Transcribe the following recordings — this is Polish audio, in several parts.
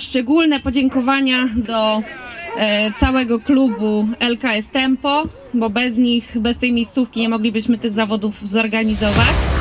szczególne podziękowania do e, całego klubu LKS Tempo, bo bez nich, bez tej miejscówki nie moglibyśmy tych zawodów zorganizować.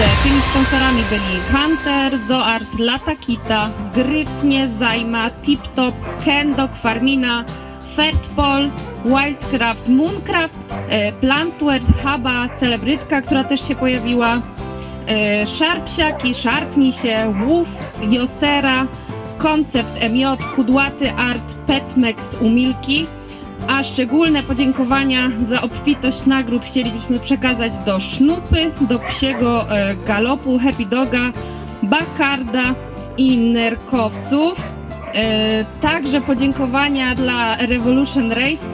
Tymi sponsorami byli Hunter, Zoart, Latakita, Gryfnie, Zajma, Tip Top, Kendok, Farmina, Fatpol, Wildcraft, Mooncraft, e, Plantware, Haba, Celebrytka, która też się pojawiła, e, Szarpsiaki, Szarpnij się, Woof, Josera, Koncept MJ, Kudłaty Art, Petmex, Umilki. A szczególne podziękowania za obfitość nagród chcielibyśmy przekazać do Sznupy, do Psiego e, Galopu, Happy Doga, Bakarda i Nerkowców. E, Także podziękowania dla Revolution Race